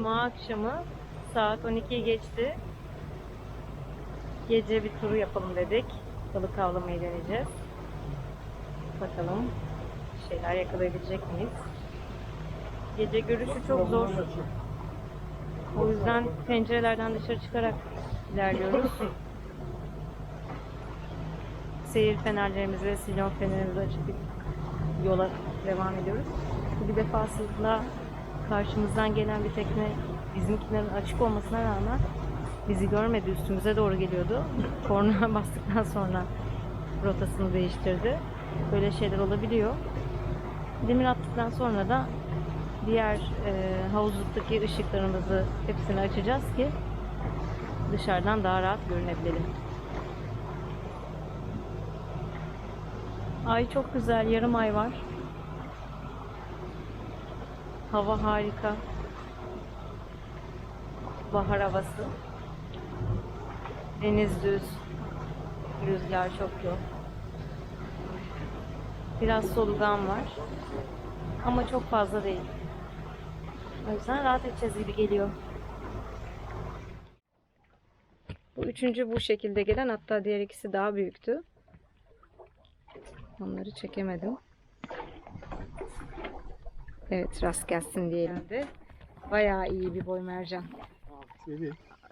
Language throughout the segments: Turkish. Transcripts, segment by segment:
Cuma akşamı saat 12'yi geçti. Gece bir turu yapalım dedik. Balık avlamayı deneyeceğiz. Bakalım şeyler yakalayabilecek miyiz? Gece görüşü çok zor. O yüzden pencerelerden dışarı çıkarak ilerliyoruz. Seyir fenerlerimizi ve silon fenerimizi açıp yola devam ediyoruz. Bir defasında karşımızdan gelen bir tekne bizimkilerin açık olmasına rağmen bizi görmedi. Üstümüze doğru geliyordu. Korna bastıktan sonra rotasını değiştirdi. Böyle şeyler olabiliyor. Demir attıktan sonra da diğer e, havuzluktaki ışıklarımızı hepsini açacağız ki dışarıdan daha rahat görünebilelim. Ay çok güzel, yarım ay var. Hava harika. Bahar havası. Deniz düz. Rüzgar çok yok. Biraz solugan var. Ama çok fazla değil. O yüzden rahat edeceğiz gibi geliyor. Bu üçüncü bu şekilde gelen hatta diğer ikisi daha büyüktü. Onları çekemedim. Evet rast gelsin diyelim de. Bayağı iyi bir boy mercan.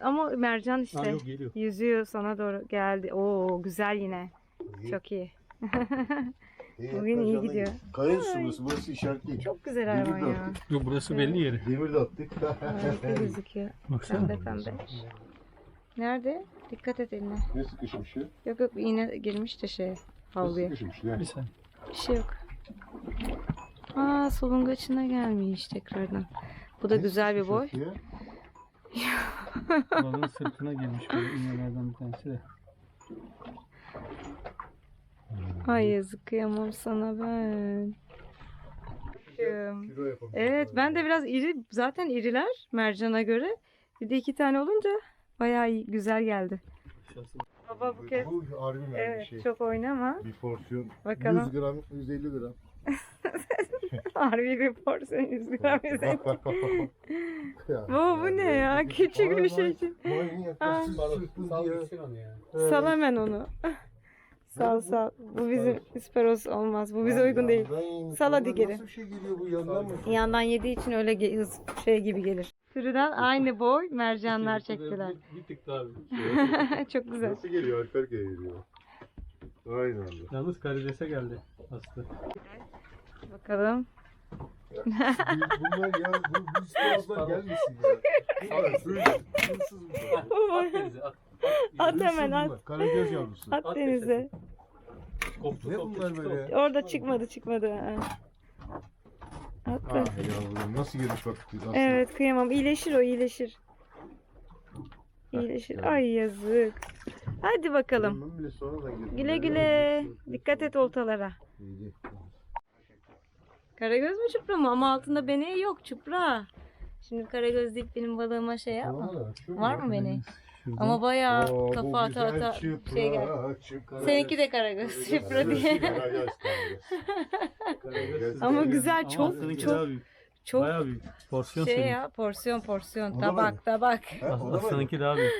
Ama mercan işte. Ha, yok, geliyor. Yüzüyor sana doğru geldi. Oo güzel yine. Çok iyi. Bugün iyi gidiyor. Kaya suması burası işaretli. Çok güzel hayvan de ya. Yok burası belli yeri. Demir de attık. Harika gözüküyor. Baksana. Pembe pembe. Nerede? Dikkat et eline. ne sıkışmış ya? Yok yok iğne girmiş de şey Ne havluya. sıkışmış ne? Bir saniye. Bir şey yok. Aa solungaçına gelmiş tekrardan. Bu da güzel bir boy. Balığın sırtına gelmiş böyle iğnelerden bir tanesi de. Ay yazık kıyamam sana ben. Kıyam. Kilo yapalım. Evet ben de biraz iri zaten iriler mercana göre. Bir de iki tane olunca bayağı iyi, güzel geldi. Baba bu kez Bu harbi evet şey? çok oynama. Bir porsiyon. Bakalım. 100 gram, 150 gram. Harbi bir porsiyon 100 gram yüzey. Ya, Bu bu ne ya? Küçük bir şey için. Maymun yaklaşsın sırtını onu ya. Sal hemen onu. Sal sal. Bu bizim isperos olmaz. Bu bize uygun değil. Sal hadi geri. Nasıl bir şey geliyor bu yandan mı? Yandan yediği için öyle ge- hız şey gibi gelir. Sürüden aynı boy mercanlar çektiler. Bir, tık daha büyük. Çok güzel. Nasıl geliyor? Alper geliyor. Aynen öyle. Yalnız karidese geldi hasta. Bakalım. Bunlar ya bu, bu ispiyonlar gelmesin ya. Bunlar sürü- sürüsüz bunlar. At denize at. At hemen at. Karagöz yavrusu. At denize. Koptu Ne koptu bunlar çıktı böyle? Orada çıkmadı çıkmadı. Ha. Attı. Ah yavrum nasıl girmiş bak. aslında. Evet kıyamam. İyileşir o iyileşir. İyileşir. Ay yazık. Hadi bakalım. Ben bile sonradan girdim. Güle güle. Dikkat et oltalara. İyi. Karagöz mü çupra mı? Ama altında beni yok çupra. Şimdi karagöz deyip benim balığıma şey yapma. Var mı beni? Şuradan. Ama bayağı Oo, kafa ata ata çıpra, şey gel. çıpra. Seninki de karagöz çupra diye. Karagöz, karagöz. Ama güzel çok çok çok Bayağı büyük. Porsiyon şey senin. ya porsiyon porsiyon tabak tabak. Aslanınki daha büyük.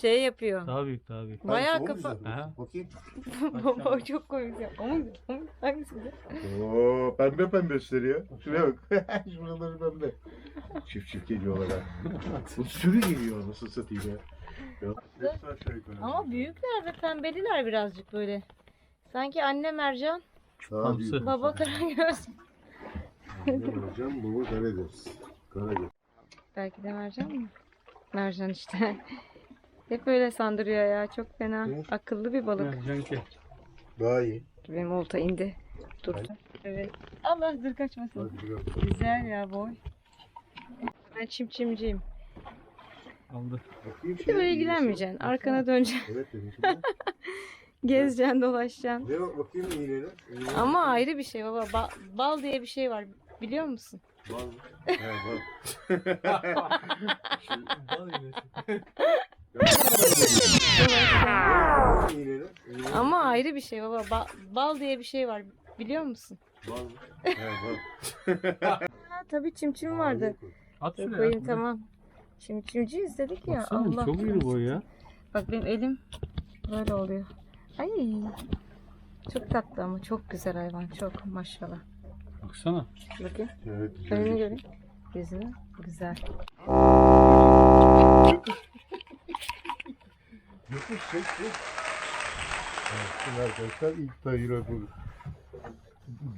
Şey yapıyor. Daha büyük daha büyük. Bayağı Hangisi, o mu kafa- güzel? Aha. Bakayım. Baba çok komik ya. Ama ama hangisi güzel? Oo, pembe pembe gösteriyor. Şuraya bak. Şuraları pembe. Çift çift geliyorlar ha. Bu sürü geliyor nasıl satayım ya. Ya, yukarı. Ama büyükler ve pembeliler birazcık böyle. Sanki anne mercan, Daha Hamsi. büyük. baba karagöz. Ne hocam? Baba Karagöz. Karagöz. Belki de mercan mı? Mercan işte. Hep öyle sandırıyor ya. Çok fena. Evet. Akıllı bir balık. Canki. Daha iyi. Benim olta indi. Durdu. Evet. Allah dur kaçmasın. Güzel ya boy. Ben çim çimciyim. Aldı. Bakayım böyle iğnesi. ilgilenmeyeceksin. Arkana döneceksin. Evet dedim şimdi. Gezeceksin, dolaşacaksın. Ne bak bakayım. İğneler. Ama ayrı bir şey baba. Ba- bal diye bir şey var. Biliyor musun? Var mı? He var. İğneler. İğneler. Ama ayrı bir şey baba. Ba- bal diye bir şey var. Biliyor musun? Var. Ha, tabii çimçim vardı. At Dur şuraya. koyayım tamam. Çimçimci izledik ya. Baksana Allah çok iri boy ya. Bak benim elim böyle oluyor. Ay. Çok tatlı ama çok güzel hayvan. Çok maşallah. Baksana. Bakayım. Evet. Önünü göreyim. Yüzünü. Güzel. Yokuş çek çek. Evet, şimdi arkadaşlar ilk tayıra bu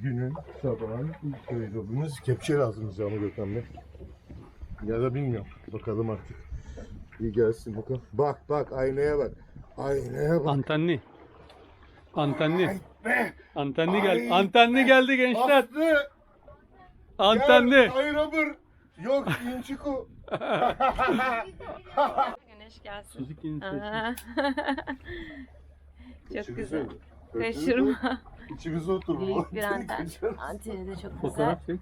günün sabahın ilk tayırabımız kepçe lazım bize ama Gökhan Bey. Ya da bilmiyorum. Bakalım artık. İyi gelsin bakalım. Bak bak aynaya bak. Aynaya bak. Antenli. Antenli. Antenli Ay. geldi. Antenli geldi gençler. Aslı! Antenli. Gel, Ayrabır! Yok İnçiko. Güneş gelsin. Suzuki'nin çok İçimize- güzel. Kaşırma. İçimize oturma. Büyük bir anten. Anteni de çok güzel. Fotoğraf çek.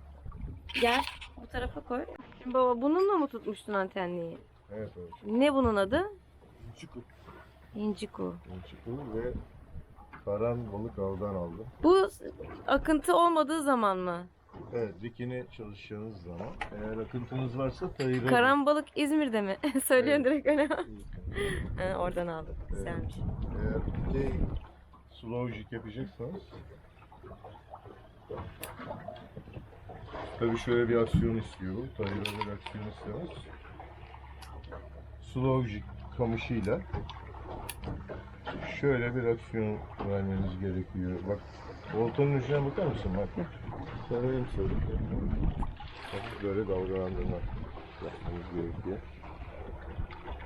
Gel bu tarafa koy. Şimdi baba bununla mı tutmuştun antenliyi? Evet evet. Ne bunun adı? İnçiko. İnciku. İnçiko ve karan balık avdan aldım. Bu akıntı olmadığı zaman mı? Evet, dikine çalışacağınız zaman eğer akıntınız varsa tayıra Karambalık İzmir'de mi? Söylüyorsun direkt öyle. Ha, oradan aldım. Güzelmiş. Eğer dikey slow jig yapacaksanız Tabii şöyle bir aksiyon istiyor. bu. Tayıra bir aksiyon istemez. Slow jig kamışıyla şöyle bir aksiyon vermeniz gerekiyor. Bak oltanın ucuna bakar mısın? Bak. Benim söylediklerim. Hafif böyle dalgalandırma yapmanız gerekiyor.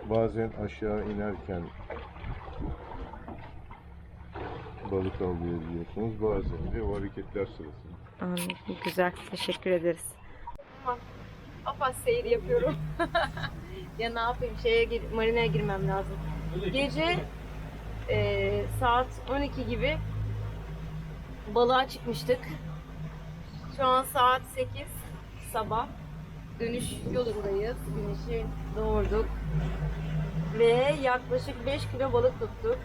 Bazen aşağı inerken balık avlayabiliyorsunuz. Bazen de o hareketler sırasında. Anladım. Güzel. Teşekkür ederiz. Apas seyir yapıyorum. ya ne yapayım? Şeye gir, marinaya girmem lazım. Gece e, saat 12 gibi balığa çıkmıştık. Şu an saat 8 sabah. Dönüş yolundayız. Güneşi doğurduk. Ve yaklaşık 5 kilo balık tuttuk.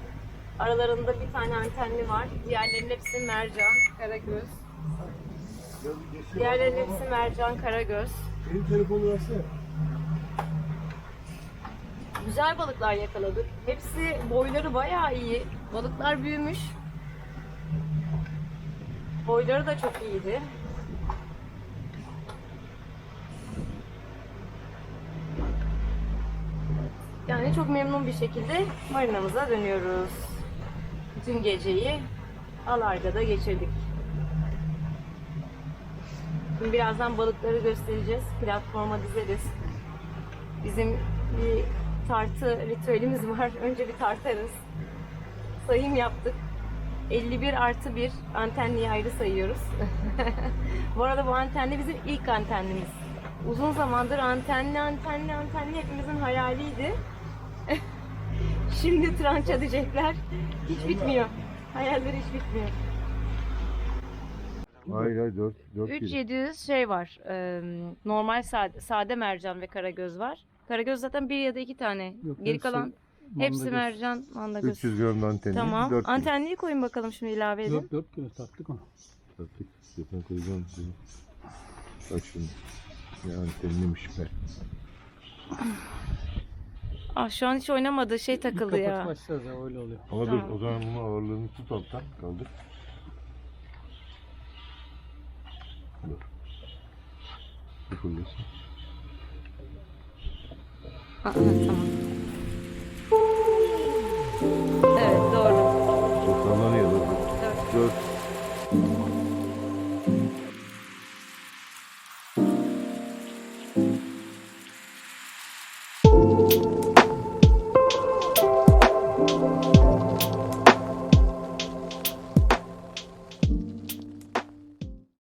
Aralarında bir tane antenli var. Diğerlerinin hepsi mercan, karagöz. Diğerlerinin hepsi mercan, karagöz. Benim telefonu versene. Güzel balıklar yakaladık. Hepsi boyları bayağı iyi. Balıklar büyümüş. Boyları da çok iyiydi. Yani çok memnun bir şekilde marinamıza dönüyoruz. Bütün geceyi Alarga'da geçirdik. Şimdi birazdan balıkları göstereceğiz. Platforma dizeriz. Bizim bir tartı ritüelimiz var. Önce bir tartarız. Sayım yaptık. 51 artı 1 antenliyi ayrı sayıyoruz. bu arada bu antenli bizim ilk antenlimiz. Uzun zamandır antenli antenli antenli hepimizin hayaliydi. Şimdi trança diyecekler. Hiç bitmiyor. Hayalleri hiç bitmiyor. Hayır hayır 4 4 3700 şey var. e, normal sade, sade mercan ve karagöz var. Karagöz zaten bir ya da iki tane. Yok, Geri hepsi kalan hepsi mandagöz. mercan, mandagöz. 300 gram da anteni. Tamam. 4 kilo. Antenliyi koyun bakalım şimdi ilave edin. 4, 4 kilo taktık onu. Taktık. Yakın koyacağım size. Bak şimdi. Ne antenliymiş be. Ah şu an hiç oynamadığı şey takıldı ya. Kapatmazsanız ya öyle oluyor. Ama dur o zaman bunun ağırlığını tut alttan kaldır. Dur. Bir fırlasın. Aa, tamam. Evet doğru. Toplamdan yalı. Dört.